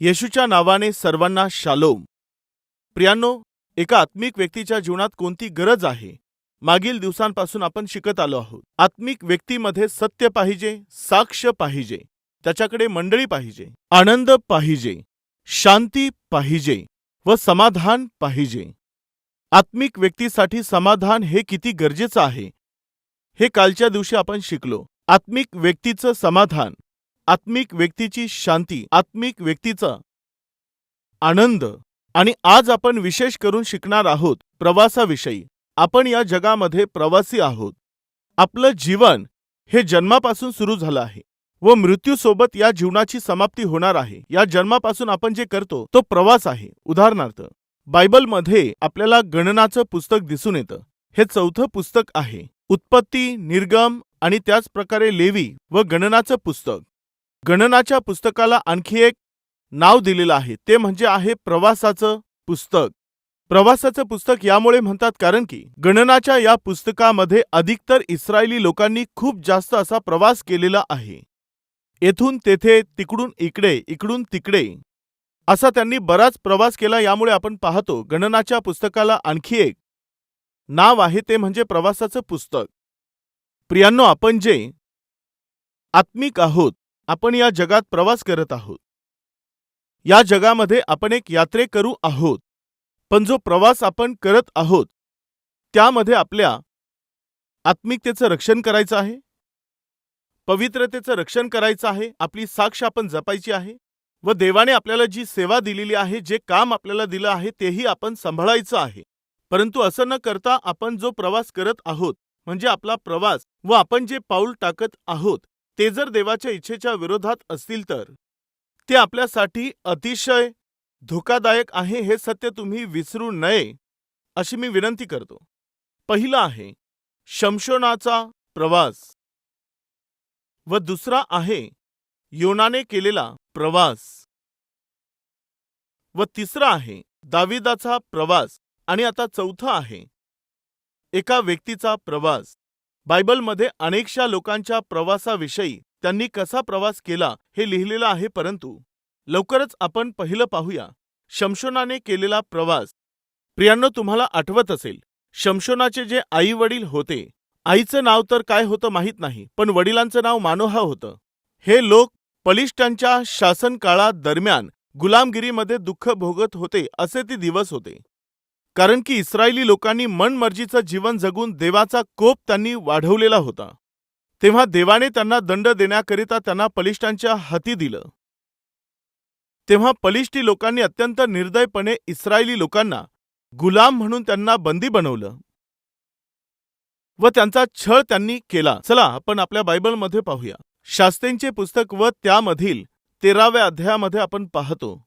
येशूच्या नावाने सर्वांना शालोम. प्रियांनो एका आत्मिक व्यक्तीच्या जीवनात कोणती गरज आहे? मागील दिवसांपासून आपण शिकत आलो आहोत. आत्मिक व्यक्तीमध्ये सत्य पाहिजे साक्ष पाहिजे त्याच्याकडे मंडळी पाहिजे आनंद पाहिजे शांती पाहिजे व समाधान पाहिजे. आत्मिक व्यक्तीसाठी समाधान हे किती गरजेचं आहे? हे कालच्या दिवशी आपण शिकलो. आत्मिक व्यक्तीचं समाधान. आत्मिक व्यक्तीची शांती आत्मिक व्यक्तीचा आनंद. आणि आज आपण विशेष करून शिकणार आहोत प्रवासाविषयी. आपण या जगामध्ये प्रवासी आहोत. आपलं जीवन हे जन्मापासून सुरू झालं आहे व मृत्यूसोबत या जीवनाची समाप्ती होणार आहे. या जन्मापासून आपण जे करतो तो प्रवास आहे. उदाहरणार्थ बायबलमध्ये आपल्याला गणनाचं पुस्तक दिसून येतं. हे चौथं पुस्तक आहे. उत्पत्ती निर्गम आणि त्याच प्रकारे लेवी व गणनाचं पुस्तक. गणनाच्या पुस्तकाला आणखी एक नाव दिलेलं आहे. ते म्हणजे आहे प्रवासाचं पुस्तक. प्रवासाचं पुस्तक यामुळे म्हणतात कारण की गणनाच्या या पुस्तकामध्ये अधिकतर इस्रायली लोकांनी खूप जास्त असा प्रवास केलेला आहे. येथून तेथे तिकडून इकडे इकडून तिकडे असा त्यांनी बराच प्रवास केला. यामुळे आपण पाहतो गणनाच्या पुस्तकाला आणखी एक नाव आहे ते म्हणजे प्रवासाचं पुस्तक. प्रियांनो आपण जे आत्मिक आहोत आपण या जगात प्रवास करत आहोत. या जगामध्ये आपण एक यात्रेकरू आहोत. पण जो प्रवास आपण करत आहोत त्यामध्ये आपल्या आत्मिकतेचं रक्षण करायचं आहे? पवित्रतेचं रक्षण करायचं आहे? आपली साक्ष आपण जपायची आहे? व देवाने आपल्याला जी सेवा दिलेली आहे जे काम आपल्याला दिलं आहे तेही आपण सांभाळायचं आहे. परंतु असं न करता आपण जो प्रवास करत आहोत म्हणजे आपला प्रवास व आपण जे पाऊल टाकत आहोत ते जर देवाच्या इच्छेच्या विरोधात असतील तर ते आपल्यासाठी अतिशय धोकादायक आहे हे सत्य तुम्ही विसरू नये अशी मी विनंती करतो. पहिला आहे शमशोनाचा प्रवास. व दुसरा आहे योनाने केलेला प्रवास. व तिसरा आहे दाविदाचा प्रवास. आणि आता चौथा आहे एका व्यक्तीचा प्रवास. बायबलमध्ये अनेकशा लोकांच्या प्रवासाविषयी त्यांनी कसा प्रवास केला हे लिहिलेलं आहे परंतु लवकरच आपण पहिलं पाहूया. शमशोनाने केलेला प्रवास. प्रियांनो तुम्हाला आठवत असेल शमशोनाचे जे आई वडील होते आईचं नाव तर काय होतं माहीत नाही पण वडिलांचं नाव मानोहा होतं. हे लोक पलिष्टांच्या शासनकाळादरम्यान दरम्यान गुलामगिरीमध्ये दुःख भोगत होते असे ते दिवस होते. कारण की इस्रायली लोकांनी मनमर्जीचं जीवन जगून देवाचा कोप त्यांनी वाढवलेला होता. तेव्हा देवाने त्यांना दंड देण्याकरिता त्यांना पलिष्टांच्या हाती दिलं. तेव्हा पलिष्टी लोकांनी अत्यंत निर्दयपणे इस्रायली लोकांना गुलाम म्हणून त्यांना बंदी बनवलं. व त्यांचा छळ त्यांनी केला. चला आपण आपल्या बायबलमध्ये पाहूया. शास्त्रींचे पुस्तक व त्यामधील तेराव्या अध्यायामध्ये आपण पाहतो.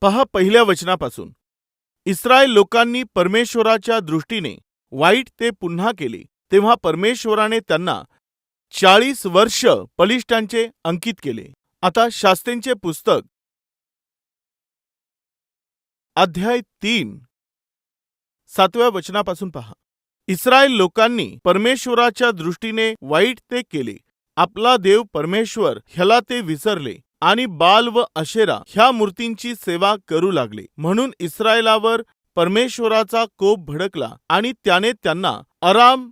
पहा पहिल्या वचनापासून. इस्रायल लोकांनी परमेश्वराच्या दृष्टीने वाईट ते पुन्हा केले तेव्हा परमेश्वराने त्यांना चाळीस वर्ष बलिष्ठांचे अंकित केले. आता शास्त्रींचे पुस्तक अध्याय तीन. सातव्या वचनापासून पहा. इस्रायल लोकांनी परमेश्वराच्या दृष्टीने वाईट ते केले. आपला देव परमेश्वर ह्याला ते विसरले. आणि बाल व अशेरा ह्या मूर्तींची सेवा करू लागले. म्हणून इस्रायलावर परमेश्वराचा कोप भडकला आणि त्याने त्यांना अराम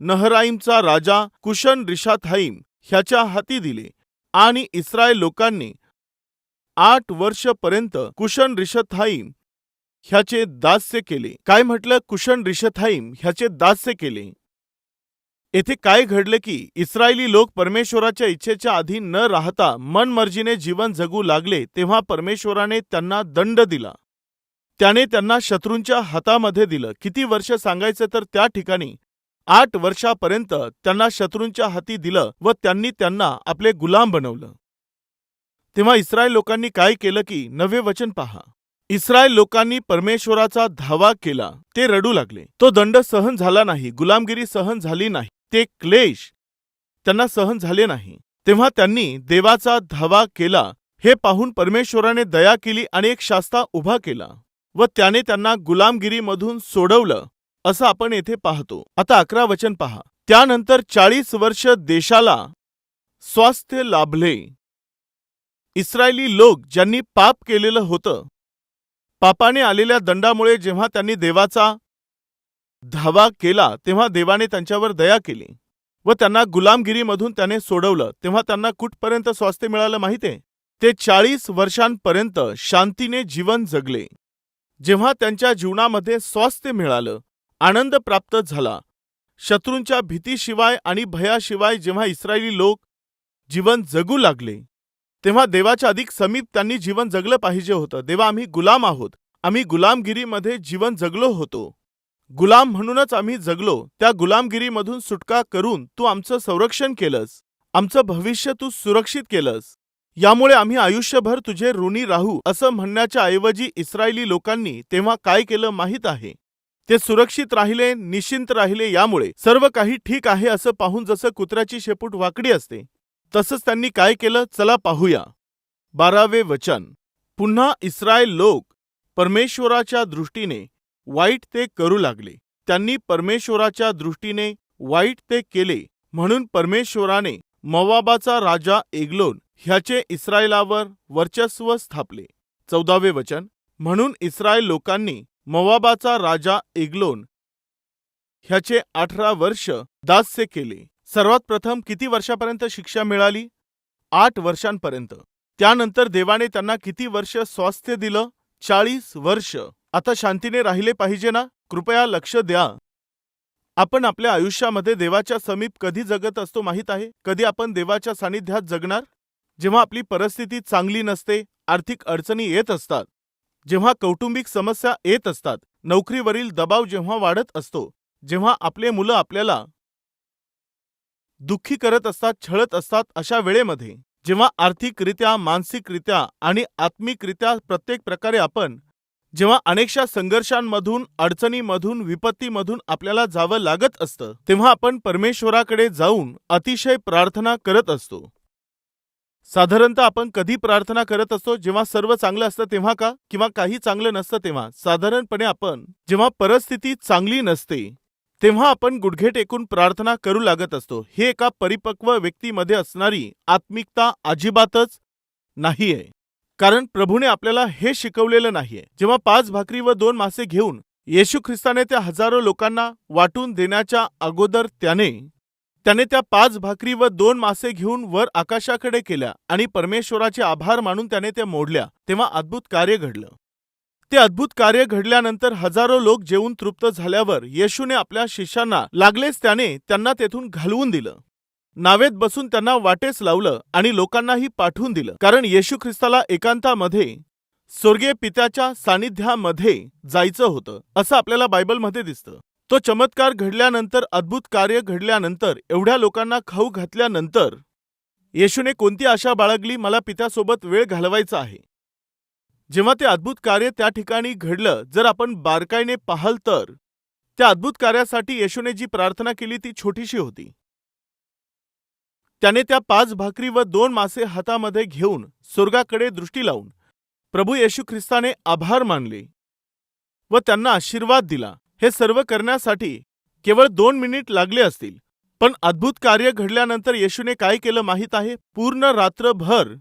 नहराईमचा राजा कुशन रिशाथाईम ह्याच्या हाती दिले आणि इस्रायल लोकांनी आठ वर्षपर्यंत कुशन रिशथाईम ह्याचे दास्य केले. काय म्हटलं? कुशन रिशथाईम ह्याचे दास्य केले. येथे काय घडले की इस्रायली लोक परमेश्वराच्या इच्छेच्या अधीन न राहता मनमर्जीने जीवन जगू लागले तेव्हा परमेश्वराने त्यांना दंड दिला. त्याने त्यांना शत्रूंच्या हातामध्ये दिलं. किती वर्ष सांगायचं तर त्या ठिकाणी आठ वर्षापर्यंत त्यांना शत्रूंच्या हाती दिलं व त्यांनी त्यांना आपले गुलाम बनवलं. तेव्हा इस्रायल लोकांनी काय केलं की नवे वचन पहा. इस्रायल लोकांनी परमेश्वराचा धावा केला. ते रडू लागले. तो दंड सहन झाला नाही. गुलामगिरी सहन झाली नाही. ते क्लेश त्यांना सहन झाले नाही. तेव्हा त्यांनी देवाचा धावा केला हे पाहून परमेश्वराने दया केली आणि एक शास्ता उभा केला व त्याने त्यांना गुलामगिरीमधून सोडवलं असं आपण येथे पाहतो. आता अकरा वचन पहा. त्यानंतर चाळीस वर्ष देशाला स्वास्थ्य लाभले. इस्रायली लोक ज्यांनी पाप केलेलं होतं पापाने आलेल्या दंडामुळे जेव्हा त्यांनी देवाचा धावा केला तेव्हा देवाने त्यांच्यावर दया केली व त्यांना गुलामगिरीमधून त्याने सोडवलं तेव्हा त्यांना कुठपर्यंत स्वास्थ्य मिळालं माहितीये ते चाळीस वर्षांपर्यंत शांतीने जीवन जगले. जेव्हा त्यांच्या जीवनामध्ये स्वास्थ्य मिळालं आनंद प्राप्त झाला. शत्रूंच्या भीतीशिवाय आणि भयाशिवाय जेव्हा इस्रायली लोक जीवन जगू लागले तेव्हा देवाच्या अधिक समीप त्यांनी जीवन जगलं पाहिजे होतं. देवा आम्ही गुलाम आहोत. आम्ही गुलामगिरीमध्ये जीवन जगलो होतो. गुलाम म्हणूनच आम्ही जगलो त्या गुलामगिरीमधून सुटका करून तू आमचं संरक्षण केलंस. आमचं भविष्य तू सुरक्षित केलंस. यामुळे आम्ही आयुष्यभर तुझे ऋणी राहू असं म्हणण्याच्या ऐवजी इस्रायली लोकांनी तेव्हा काय केलं माहीत आहे? ते सुरक्षित राहिले निश्चिंत राहिले यामुळे सर्व काही ठीक आहे असं पाहून जसं कुत्र्याची शेपूट वाकडी असते तसंच त्यांनी काय केलं? चला पाहूया. बारावे वचन. पुन्हा इस्रायल लोक परमेश्वराच्या दृष्टीने वाईट ते करू लागले. त्यांनी परमेश्वराच्या दृष्टीने वाईट ते केले म्हणून परमेश्वराने मवाबाचा राजा एग्लोन ह्याचे इस्रायलावर वर्चस्व स्थापले. चौदावे वचन म्हणून इस्रायल लोकांनी मवाबाचा राजा एग्लोन ह्याचे अठरा वर्ष दास्य केले. सर्वात प्रथम किती वर्षापर्यंत शिक्षा मिळाली? आठ वर्षांपर्यंत. त्यानंतर देवाने त्यांना किती वर्ष स्वास्थ्य दिलं? चाळीस वर्ष. आता शांतीने राहिले पाहिजे ना? कृपया लक्ष द्या. आपण आपल्या आयुष्यामध्ये देवाच्या समीप कधी जगत असतो माहीत आहे? कधी आपण देवाच्या सानिध्यात जगणार? जेव्हा आपली परिस्थिती चांगली नसते आर्थिक अडचणी येत असतात. जेव्हा कौटुंबिक समस्या येत असतात नोकरीवरील दबाव जेव्हा वाढत असतो जेव्हा आपले मुलं आपल्याला दुःखी करत असतात छळत असतात अशा वेळेमध्ये जेव्हा आर्थिकरित्या मानसिकरित्या आणि आत्मिकरित्या प्रत्येक प्रकारे आपण जेव्हा अनेकशा संघर्षांमधून अडचणीमधून विपत्तीमधून आपल्याला जावं लागत असतं तेव्हा आपण परमेश्वराकडे जाऊन अतिशय प्रार्थना करत असतो. साधारणतः आपण कधी प्रार्थना करत असतो? जेव्हा सर्व चांगलं असतं तेव्हा का? किंवा काही चांगलं नसतं तेव्हा? साधारणपणे आपण जेव्हा परिस्थिती चांगली नसते तेव्हा आपण गुडघे टेकून प्रार्थना करू लागत असतो. हे एका परिपक्व व्यक्तीमध्ये असणारी आत्मिकता अजिबातच नाहीये. कारण प्रभूने आपल्याला हे शिकवलेलं नाहीये. जेव्हा पाच भाकरी व दोन मासे घेऊन येशू ख्रिस्ताने त्या हजारो लोकांना वाटून देण्याच्या अगोदर त्याने त्याने त्या पाच भाकरी व दोन मासे घेऊन वर आकाशाकडे केल्या आणि परमेश्वराचे आभार मानून त्याने ते मोडल्या तेव्हा अद्भुत कार्य घडलं. ते अद्भुत कार्य घडल्यानंतर हजारो लोक जेवून तृप्त झाल्यावर येशूने आपल्या शिष्यांना लागलेच त्याने त्यांना तेथून घालवून दिलं. नावेत बसून त्यांना वाटेस लावलं आणि लोकांनाही पाठवून दिलं. कारण येशू ख्रिस्ताला एकांतामध्ये स्वर्गीय पित्याच्या सानिध्यामध्ये जायचं होतं असं आपल्याला बायबलमध्ये दिसतं. तो चमत्कार घडल्यानंतर अद्भुत कार्य घडल्यानंतर एवढ्या लोकांना खाऊ घातल्यानंतर येशूने कोणती आशा बाळगली? मला पित्यासोबत वेळ घालवायचा आहे. जेव्हा ते अद्भुत कार्य त्या ठिकाणी घडलं जर आपण बारकाईने पाहाल तर त्या अद्भुत कार्यासाठी येशूने जी प्रार्थना केली ती छोटीशी होती. त्याने त्या पाच भाकरी व दोन मासे हातामध्ये घेऊन स्वर्गाकडे दृष्टी लावून प्रभू येशू ख्रिस्ताने आभार मानले व त्यांना आशीर्वाद दिला. हे सर्व करण्यासाठी केवळ दोन मिनिट लागले असतील पण अद्भुत कार्य घडल्यानंतर येशूने काय केलं माहीत आहे? पूर्ण रात्रभर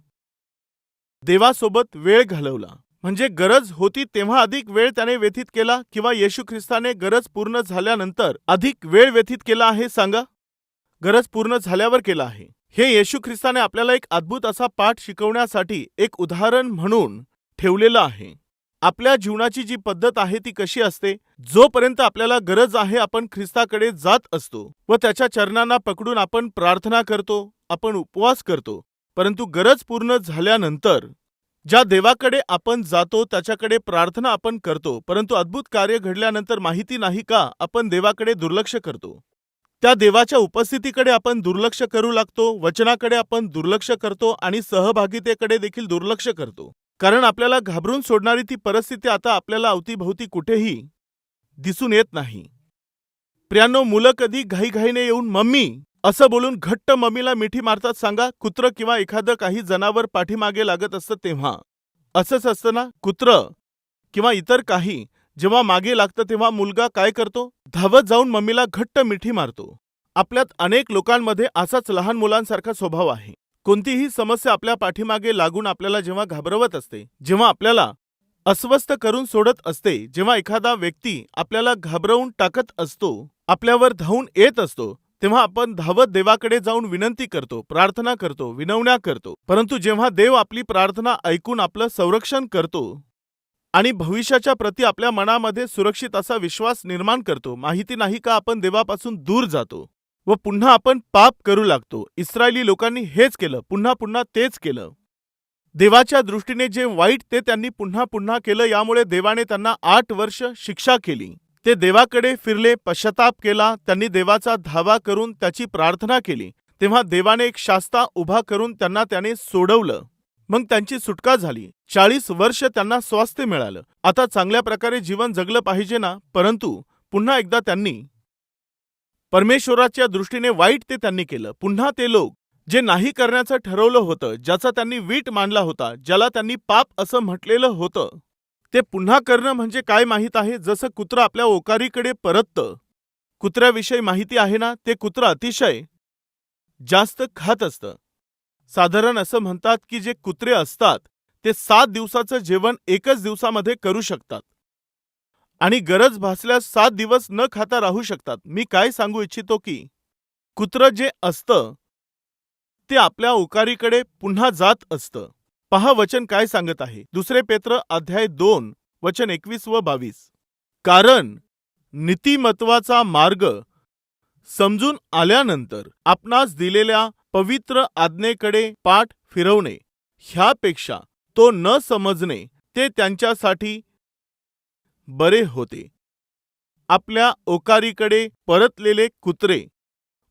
देवासोबत वेळ घालवला. म्हणजे गरज होती तेव्हा अधिक वेळ त्याने व्यतीत केला किंवा येशू ख्रिस्ताने गरज पूर्ण झाल्यानंतर अधिक वेळ व्यतीत केला आहे सांगा? गरज पूर्ण झाल्यावर केला आहे. हे येशू ख्रिस्ताने आपल्याला एक अद्भुत असा पाठ शिकवण्यासाठी एक उदाहरण म्हणून ठेवलेलं आहे. आपल्या जीवनाची जी पद्धत आहे ती कशी असते? जोपर्यंत आपल्याला गरज आहे आपण ख्रिस्ताकडे जात असतो व त्याच्या चरणांना पकडून आपण प्रार्थना करतो आपण उपवास करतो परंतु गरज पूर्ण झाल्यानंतर ज्या देवाकडे आपण जातो त्याच्याकडे प्रार्थना आपण करतो परंतु अद्भुत कार्य घडल्यानंतर माहिती नाही का आपण देवाकडे दुर्लक्ष करतो. त्या देवाच्या उपस्थितीकडे आपण दुर्लक्ष करू लागतो वचनाकडे आपण दुर्लक्ष करतो आणि सहभागितेकडे देखील दुर्लक्ष करतो. कारण आपल्याला घाबरून सोडणारी ती परिस्थिती आता आपल्याला अवतीभोवती कुठेही दिसून येत नाही. प्रियांनो मुलं कधी घाईघाईने येऊन मम्मी असं बोलून घट्ट मम्मीला मिठी मारतात सांगा कुत्र किंवा एखादं काही जनावर पाठीमागे लागत असतं तेव्हा. असंच असतं ना कुत्र किंवा इतर काही. जेव्हा मागे लागतं तेव्हा मुलगा काय करतो? धावत जाऊन मम्मीला घट्ट मिठी मारतो. आपल्यात अनेक लोकांमध्ये असाच लहान मुलांसारखा स्वभाव आहे. कोणतीही समस्या आपल्या पाठीमागे लागून आपल्याला जेव्हा घाबरवत असते जेव्हा आपल्याला अस्वस्थ करून सोडत असते जेव्हा एखादा व्यक्ती आपल्याला घाबरवून टाकत असतो आपल्यावर धावून येत असतो तेव्हा आपण धावत देवाकडे जाऊन विनंती करतो प्रार्थना करतो विनवण्या करतो. परंतु जेव्हा देव आपली प्रार्थना ऐकून आपलं संरक्षण करतो आणि भविष्याच्या प्रती आपल्या मनामध्ये सुरक्षित असा विश्वास निर्माण करतो. माहिती नाही का आपण देवापासून दूर जातो व पुन्हा आपण पाप करू लागतो. इस्रायली लोकांनी हेच केलं पुन्हा पुन्हा तेच केलं. देवाच्या दृष्टीने जे वाईट ते त्यांनी पुन्हा पुन्हा केलं यामुळे देवाने त्यांना आठ वर्ष शिक्षा केली. ते देवाकडे फिरले पश्चाताप केला त्यांनी देवाचा धावा करून त्याची प्रार्थना केली. तेव्हा देवाने एक शास्ता उभा करून त्यांना त्याने सोडवलं. मग त्यांची सुटका झाली. चाळीस वर्ष त्यांना स्वास्थ्य मिळालं. आता चांगल्या प्रकारे जीवन जगलं पाहिजे ना? परंतु पुन्हा एकदा त्यांनी परमेश्वराच्या दृष्टीने वाईट ते त्यांनी केलं. पुन्हा ते लोक जे नाही करण्याचं ठरवलं होतं ज्याचा त्यांनी वीट मांडला होता ज्याला त्यांनी पाप असं म्हटलेलं होतं ते पुन्हा करणं म्हणजे काय माहीत आहे? जसं कुत्रं आपल्या ओकारीकडे परततं. कुत्र्याविषयी माहिती आहे ना? ते कुत्रं अतिशय जास्त खात असतं. साधारण असं म्हणतात की जे कुत्रे असतात ते सात दिवसाचं जेवण एकच दिवसामध्ये करू शकतात. आणि गरज भासल्यास सात दिवस न खाता राहू शकतात. मी काय सांगू इच्छितो की कुत्रं जे असतं ते आपल्या उकारीकडे पुन्हा जात असतं. पहा वचन काय सांगत आहे. दुसरे पेत्र अध्याय दोन वचन एकवीस व बावीस. कारण नीतिमत्वाचा मार्ग समजून आल्यानंतर आपणास दिलेल्या पवित्र आज्ञेकडे पाठ फिरवणे. ह्यापेक्षा तो न समजणे ते त्यांच्यासाठी बरे होते. आपल्या ओकारीकडे परतलेले कुत्रे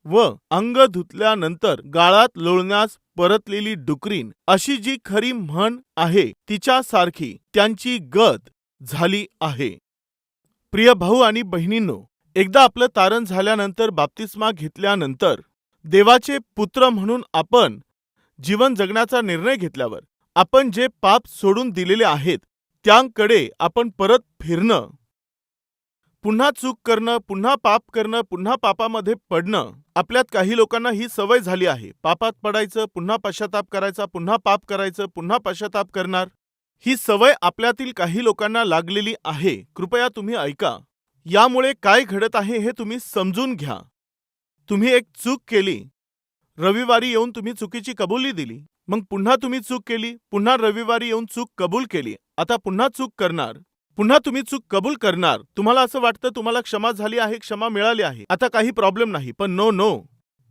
व अंग धुतल्यानंतर गाळात लोळण्यास परतलेली डुकरीन अशी जी खरी म्हण आहे तिच्यासारखी त्यांची गत झाली आहे. प्रिय भाऊ आणि बहिणींनो एकदा आपलं तारण झाल्यानंतर बाप्तिस्मा घेतल्यानंतर देवाचे पुत्र म्हणून आपण जीवन जगण्याचा निर्णय घेतल्यावर आपण जे पाप सोडून दिलेले आहेत त्यांकडे आपण परत फिरणं. पुन्हा चूक करणं पुन्हा पाप करणं पुन्हा पापामध्ये पडणं. आपल्यात काही लोकांना ही सवय झाली आहे. पापात पडायचं पुन्हा पश्चाताप करायचा पुन्हा पाप करायचं पुन्हा पश्चाताप करणार. ही सवय आपल्यातील काही लोकांना लागलेली आहे. कृपया तुम्ही ऐका. यामुळे काय घडत आहे हे तुम्ही समजून घ्या. तुम्ही एक चूक केली. रविवारी येऊन तुम्ही चुकीची कबुली दिली. मग पुन्हा तुम्ही चूक केली पुन्हा रविवारी येऊन चूक कबूल केली. आता पुन्हा चूक करणार. पुन्हा तुम्ही चूक कबूल करणार. तुम्हाला असं वाटतं तुम्हाला क्षमा झाली आहे क्षमा मिळाली आहे. आता काही प्रॉब्लेम नाही पण नो नो.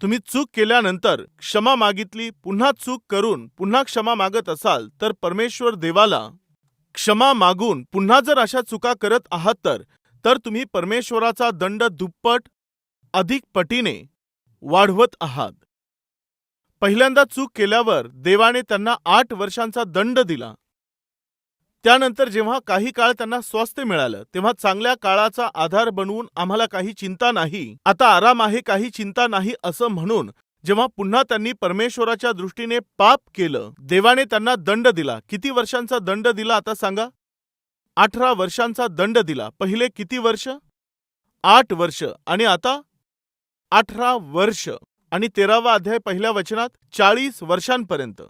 तुम्ही चूक केल्यानंतर क्षमा मागितली पुन्हा चूक करून पुन्हा क्षमा मागत असाल तर परमेश्वर देवाला क्षमा मागून पुन्हा जर अशा चुका करत आहात तर तर तुम्ही परमेश्वराचा दंड दुप्पट अधिक पटीने वाढवत आहात. पहिल्यांदा चूक केल्यावर देवाने त्यांना आठ वर्षांचा दंड दिला. त्यानंतर जेव्हा काही काळ त्यांना स्वास्थ्य मिळालं तेव्हा चांगल्या काळाचा आधार बनवून आम्हाला काही चिंता नाही आता आराम आहे काही चिंता नाही असं म्हणून जेव्हा पुन्हा त्यांनी परमेश्वराच्या दृष्टीने पाप केलं देवाने त्यांना दंड दिला. किती वर्षांचा दंड दिला आता सांगा? अठरा वर्षांचा दंड दिला. पहिले किती वर्ष? आठ वर्ष. आणि आता? अठरा वर्ष आणि तेरावा अध्याय पहिल्या वचनात चाळीस वर्षांपर्यंत.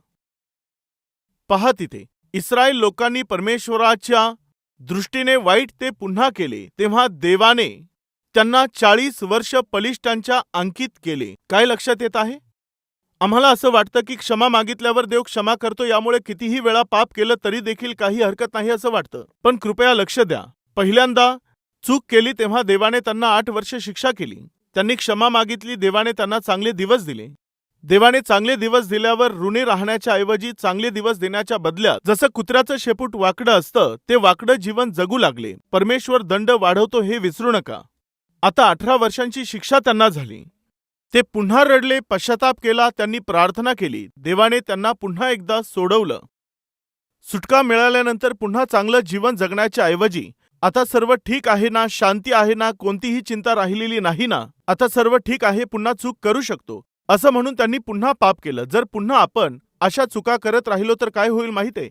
पहा तिथे इस्रायल लोकांनी परमेश्वराच्या दृष्टीने वाईट ते पुन्हा केले तेव्हा देवाने त्यांना चाळीस वर्ष पलिष्टांच्या अंकित केले. काय लक्षात येत आहे? आम्हाला असं वाटतं की क्षमा मागितल्यावर देव क्षमा करतो यामुळे कितीही वेळा पाप केलं तरी देखील काही हरकत नाही असं वाटतं. पण कृपया लक्ष द्या. पहिल्यांदा चूक केली तेव्हा देवाने त्यांना आठ वर्ष शिक्षा केली. त्यांनी क्षमा मागितली देवाने त्यांना चांगले दिवस दिले. देवाने चांगले दिवस दिल्यावर ऋणी राहण्याच्या ऐवजी चांगले दिवस देण्याच्या बदल्यात जसं कुत्र्याचं शेपूट वाकडं असतं ते वाकडं जीवन जगू लागले. परमेश्वर दंड वाढवतो हे विसरू नका. आता अठरा वर्षांची शिक्षा त्यांना झाली. ते पुन्हा रडले पश्चाताप केला त्यांनी प्रार्थना केली. देवाने त्यांना पुन्हा एकदा सोडवलं. सुटका मिळाल्यानंतर पुन्हा चांगलं जीवन जगण्याच्या ऐवजी आता सर्व ठीक आहे ना शांती आहे ना कोणतीही चिंता राहिलेली नाही ना आता सर्व ठीक आहे पुन्हा चूक करू शकतो. असं म्हणून त्यांनी पुन्हा पाप केलं. जर पुन्हा आपण अशा चुका करत राहिलो तर काय होईल माहितीये?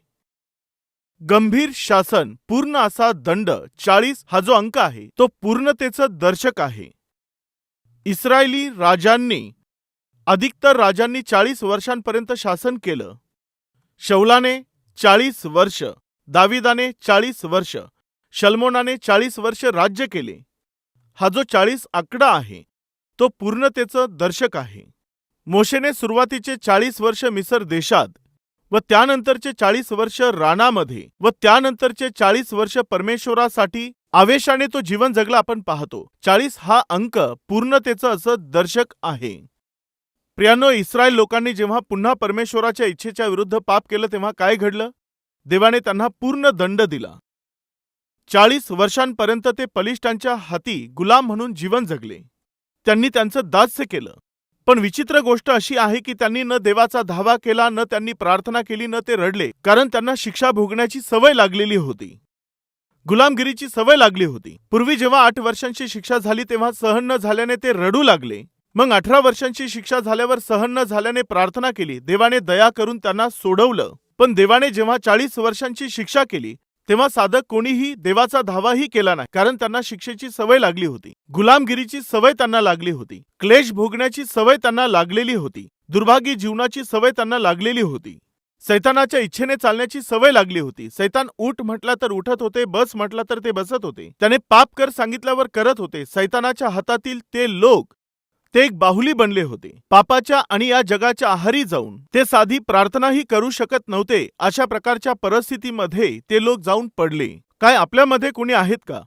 गंभीर शासन पूर्ण असा दंड चाळीस हा जो अंक आहे तो पूर्णतेचं दर्शक आहे. इस्रायली राजांनी अधिकतर राजांनी चाळीस वर्षांपर्यंत शासन केलं. शौलाने चाळीस वर्ष दाविदाने चाळीस वर्ष शल्मोनाने चाळीस वर्ष राज्य केले. हा जो चाळीस आकडा आहे तो पूर्णतेचं दर्शक आहे. मोशेने सुरुवातीचे चाळीस वर्ष मिसर देशात व त्यानंतरचे चाळीस वर्ष रानामध्ये व त्यानंतरचे चाळीस वर्ष परमेश्वरासाठी आवेशाने तो जीवन जगला आपण पाहतो. चाळीस हा अंक पूर्णतेचं असं दर्शक आहे. प्रियानो इस्रायल लोकांनी जेव्हा पुन्हा परमेश्वराच्या इच्छेच्या विरुद्ध पाप केलं तेव्हा काय घडलं? देवाने त्यांना पूर्ण दंड दिला. चाळीस वर्षांपर्यंत ते पलिष्ठांच्या हाती गुलाम म्हणून जीवन जगले. त्यांनी त्यांचं दास्य केलं. पण विचित्र गोष्ट अशी आहे की त्यांनी न देवाचा धावा केला न त्यांनी प्रार्थना केली न ते रडले कारण त्यांना शिक्षा भोगण्याची सवय लागलेली होती. गुलामगिरीची सवय लागली होती. पूर्वी जेव्हा आठ वर्षांची शिक्षा झाली तेव्हा सहन न झाल्याने ते रडू लागले. मग अठरा वर्षांची शिक्षा झाल्यावर सहन न झाल्याने प्रार्थना केली. देवाने दया करून त्यांना सोडवलं. पण देवाने जेव्हा चाळीस वर्षांची शिक्षा केली तेव्हा साधक कोणीही देवाचा धावाही केला नाही कारण त्यांना शिक्षेची सवय लागली होती. गुलामगिरीची सवय त्यांना लागली होती. क्लेश भोगण्याची सवय त्यांना लागलेली होती. दुर्भागी जीवनाची सवय त्यांना लागलेली होती. सैतानाच्या इच्छेने चालण्याची सवय लागली होती. सैतान उठ म्हटला तर उठत होते बस म्हटला तर ते बसत होते. त्याने पाप कर सांगितल्यावर करत होते. सैतानाच्या हातातील ते लोक ते एक बाहुली बनले होते. पापाच्या आणि या जगाच्या आहारी जाऊन ते साधी प्रार्थनाही करू शकत नव्हते अशा प्रकारच्या परिस्थितीमध्ये ते लोक जाऊन पडले. काय आपल्यामध्ये कोणी आहेत का?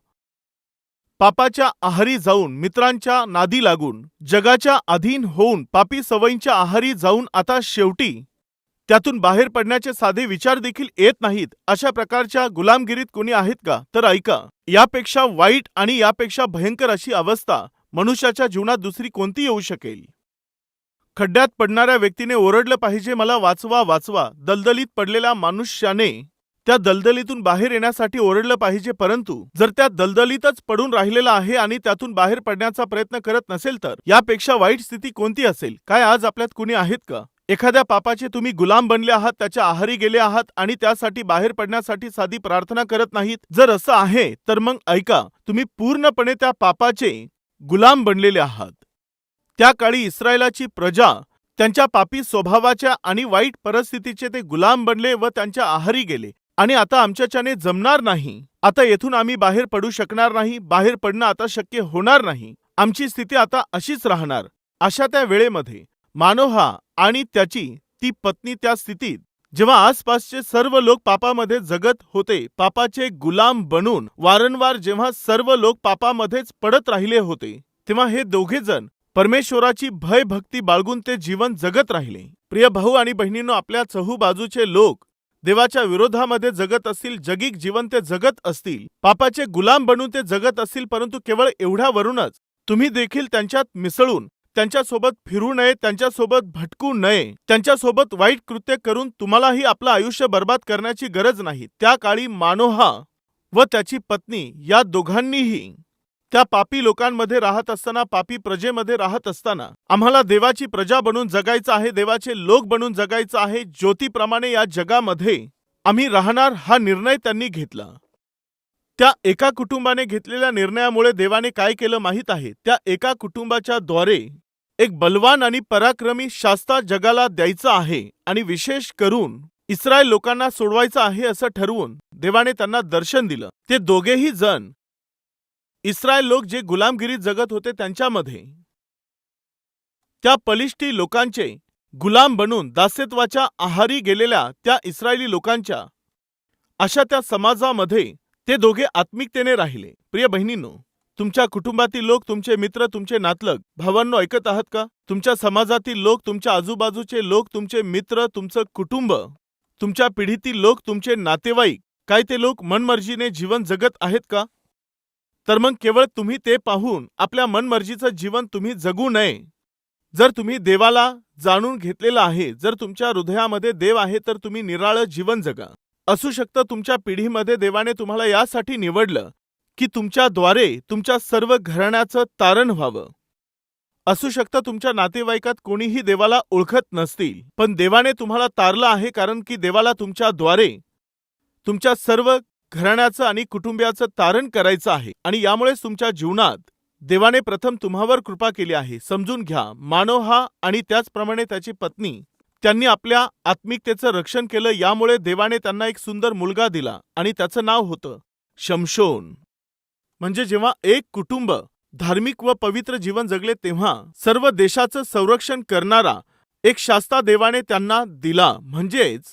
पापाच्या आहारी जाऊन मित्रांच्या नादी लागून जगाच्या अधीन होऊन पापी सवयींच्या आहारी जाऊन आता शेवटी त्यातून बाहेर पडण्याचे साधे विचार देखील येत नाहीत अशा प्रकारच्या गुलामगिरीत कोणी आहेत का? तर ऐका यापेक्षा वाईट आणि यापेक्षा भयंकर अशी अवस्था मनुष्याच्या जीवनात दुसरी कोणती येऊ शकेल? खड्ड्यात पडणाऱ्या व्यक्तीने ओरडलं पाहिजे मला वाचवा वाचवा. दलदलीत पडलेल्या मनुष्याने त्या दलदलीतून बाहेर येण्यासाठी ओरडलं पाहिजे परंतु जर त्या दलदलीतच पडून राहिलेला आहे आणि त्यातून बाहेर पडण्याचा प्रयत्न करत नसेल तर यापेक्षा वाईट स्थिती कोणती असेल? काय आज आपल्यात कुणी आहेत का? एखाद्या पापाचे तुम्ही गुलाम बनले आहात त्याच्या आहारी गेले आहात आणि त्यासाठी बाहेर पडण्यासाठी साधी प्रार्थना करत नाहीत? जर असं आहे तर मग ऐका तुम्ही पूर्णपणे त्या पापाचे गुलाम बनलेले आहात. त्या काळी इस्रायलाची प्रजा त्यांच्या पापी स्वभावाच्या आणि वाईट परिस्थितीचे ते गुलाम बनले व त्यांच्या आहारी गेले. आणि आता आमच्याच्याने जमणार नाही. आता येथून आम्ही बाहेर पडू शकणार नाही. बाहेर पडणं आता शक्य होणार नाही. आमची स्थिती आता अशीच राहणार. अशा त्या वेळेमध्ये मानोहा आणि त्याची ती पत्नी त्या स्थितीत जेव्हा आसपासचे सर्व लोक पापामध्ये जगत होते पापाचे गुलाम बनून वारंवार जेव्हा सर्व लोक पापामध्येच पडत राहिले होते तेव्हा हे दोघे जण परमेश्वराची भय भक्ती बाळगून ते जीवन जगत राहिले. प्रिय भाऊ आणि बहिणींनो आपल्या चहू बाजूचे लोक देवाच्या विरोधामध्ये जगत असतील जगिक जीवन ते जगत असतील पापाचे गुलाम बनून ते जगत असतील परंतु केवळ एवढ्यावरूनच तुम्ही देखील त्यांच्यात मिसळून त्यांच्यासोबत फिरू नये त्यांच्यासोबत भटकू नये त्यांच्यासोबत वाईट कृत्य करून तुम्हालाही आपलं आयुष्य बर्बाद करण्याची गरज नाही. त्या काळी मानोहा व त्याची पत्नी या दोघांनीही त्या पापी लोकांमध्ये राहत असताना पापी प्रजेमध्ये राहत असताना आम्हाला देवाची प्रजा बनून जगायचं आहे देवाचे लोक बनून जगायचं आहे. ज्योतीप्रमाणे या जगामध्ये आम्ही राहणार हा निर्णय त्यांनी घेतला. त्या एका कुटुंबाने घेतलेल्या निर्णयामुळे देवाने काय केलं माहीत आहे? त्या एका कुटुंबाच्या द्वारे एक बलवान आणि पराक्रमी शास्ता जगाला द्यायचा आहे आणि विशेष करून इस्रायल लोकांना सोडवायचं आहे असं ठरवून देवाने त्यांना दर्शन दिलं. ते दोघेही जण इस्रायल लोक जे गुलामगिरीत जगत होते त्यांच्यामध्ये त्या पलिष्टी लोकांचे गुलाम बनून दास्यत्वाच्या आहारी गेलेल्या त्या इस्रायली लोकांच्या अशा त्या समाजामध्ये ते दोघे आत्मिकतेने राहिले. प्रिय बहिणींनो तुमच्या कुटुंबातील लोक तुमचे मित्र तुमचे नातलग भावांनो ऐकत आहात का? तुमच्या समाजातील लोक तुमच्या आजूबाजूचे लोक तुमचे मित्र तुमचं कुटुंब तुमच्या पिढीतील लोक तुमचे नातेवाईक काय ते लोक मनमर्जीने जीवन जगत आहेत का? तर मग केवळ तुम्ही ते पाहून आपल्या मनमर्जीचं जीवन तुम्ही जगू नये. जर तुम्ही देवाला जाणून घेतलेलं आहे जर तुमच्या हृदयामध्ये देव आहे तर तुम्ही निराळं जीवन जगा. असू शकतं तुमच्या पिढीमध्ये देवाने तुम्हाला यासाठी निवडलं की तुमच्याद्वारे तुमच्या सर्व घराण्याचं तारण व्हावं. असू शकतं तुमच्या नातेवाईकात कोणीही देवाला ओळखत नसतील पण देवाने तुम्हाला तारलं आहे कारण की देवाला तुमच्याद्वारे तुमच्या सर्व घराण्याचं आणि कुटुंबियाचं तारण करायचं आहे आणि यामुळेच तुमच्या जीवनात देवाने प्रथम तुम्हावर कृपा केली आहे. समजून घ्या मानव हा आणि त्याचप्रमाणे त्याची पत्नी त्यांनी आपल्या आत्मिकतेचं रक्षण केलं यामुळे देवाने त्यांना एक सुंदर मुलगा दिला आणि त्याचं नाव होतं शमशोन. म्हणजे जेव्हा एक कुटुंब धार्मिक व पवित्र जीवन जगले तेव्हा सर्व देशाचं संरक्षण करणारा एक शास्ता देवाने त्यांना दिला. म्हणजेच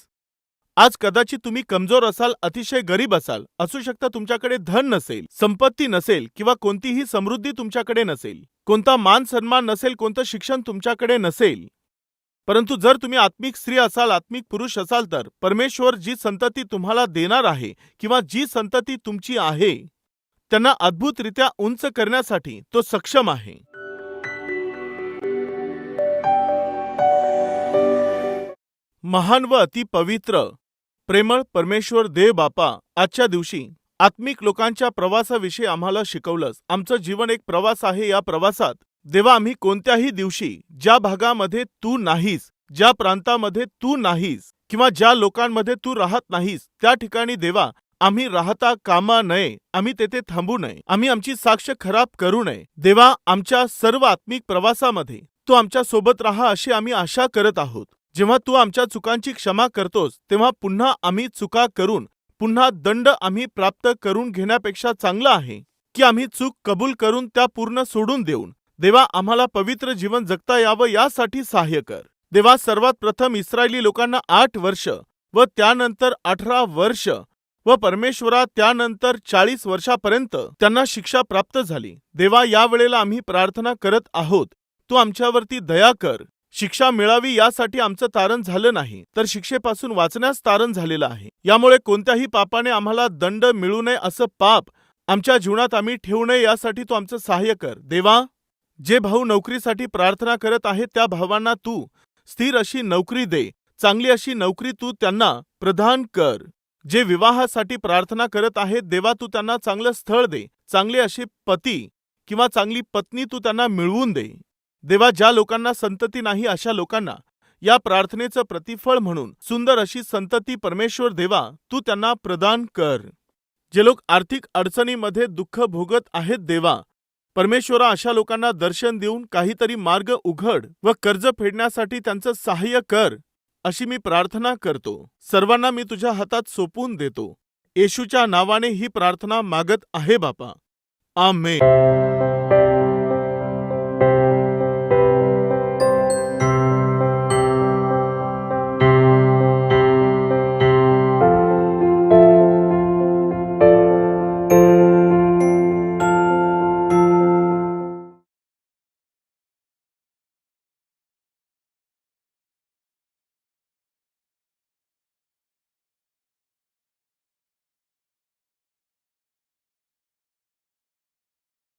आज कदाचित तुम्ही कमजोर असाल अतिशय गरीब असाल असू शकता तुमच्याकडे धन नसेल संपत्ती नसेल किंवा कोणतीही समृद्धी तुमच्याकडे नसेल कोणता मान सन्मान नसेल कोणतं शिक्षण तुमच्याकडे नसेल. परंतु जर तुम्ही आत्मिक स्त्री असाल आत्मिक पुरुष असाल तर परमेश्वर जी संतती तुम्हाला देणार आहे किंवा जी संतती तुमची आहे त्यांना अद्भुतरित्या उंच करण्यासाठी तो सक्षम आहे. महान व अति पवित्र प्रेमळ परमेश्वर देव बापा आजच्या दिवशी आत्मिक लोकांच्या प्रवासाविषयी आम्हाला शिकवलंस. आमचं जीवन एक प्रवास आहे या प्रवासात. देवा आम्ही कोणत्याही दिवशी ज्या भागामध्ये तू नाहीस ज्या प्रांतामध्ये तू नाहीस किंवा ज्या लोकांमध्ये तू राहत नाहीस त्या ठिकाणी देवा आम्ही राहता कामा नये आम्ही तेथे थांबू नये आम्ही आमची साक्ष खराब करू नये. देवा आमच्या सर्व आत्मिक प्रवासामध्ये तू आमच्यासोबत राहा अशी आम्ही आशा करत आहोत. जेव्हा तू आमच्या चुकांची क्षमा करतोस तेव्हा पुन्हा आम्ही चुका करून पुन्हा दंड आम्ही प्राप्त करून घेण्यापेक्षा चांगलं आहे की आम्ही चूक कबूल करून त्या पूर्ण सोडून देऊन. देवा आम्हाला पवित्र जीवन जगता यावं यासाठी सहाय्य कर. देवा सर्वात प्रथम इस्रायली लोकांना आठ वर्ष व त्यानंतर अठरा वर्ष व परमेश्वरा त्यानंतर चाळीस वर्षापर्यंत त्यांना शिक्षा प्राप्त झाली. देवा या वेळेला आम्ही प्रार्थना करत आहोत. तू आमच्यावरती दया कर. शिक्षा मिळावी यासाठी आमचं तारण झालं नाही तर शिक्षेपासून वाचण्यास तारण झालेलं आहे. यामुळे कोणत्याही पापाने आम्हाला दंड मिळू नये असं पाप आमच्या जीवनात आम्ही ठेवू नये यासाठी तू आमचं सहाय्य कर. देवा जे भाऊ नोकरीसाठी प्रार्थना करत आहेत त्या भावांना तू स्थिर अशी नोकरी दे. चांगली अशी नोकरी तू त्यांना प्रदान कर. जे विवाहासाठी प्रार्थना करत आहेत देवा तू त्यांना चांगलं स्थळ दे चांगले असे पती किंवा चांगली पत्नी तू त्यांना मिळवून दे. देवा ज्या लोकांना संतती नाही अशा लोकांना या प्रार्थनेचं प्रतिफळ म्हणून सुंदर अशी संतती परमेश्वर देवा तू त्यांना प्रदान कर. जे लोक आर्थिक अडचणीमध्ये दुःख भोगत आहेत देवा परमेश्वरा अशा लोकांना दर्शन देऊन काहीतरी मार्ग उघड व कर्ज फेडण्यासाठी त्यांचं सहाय्य कर. अशी मी प्रार्थना करतो. सर्वांना मी तुझ्या हातात सोपवून देतो. येशूच्या नावाने ही प्रार्थना मागत आहे बापा. आमेन.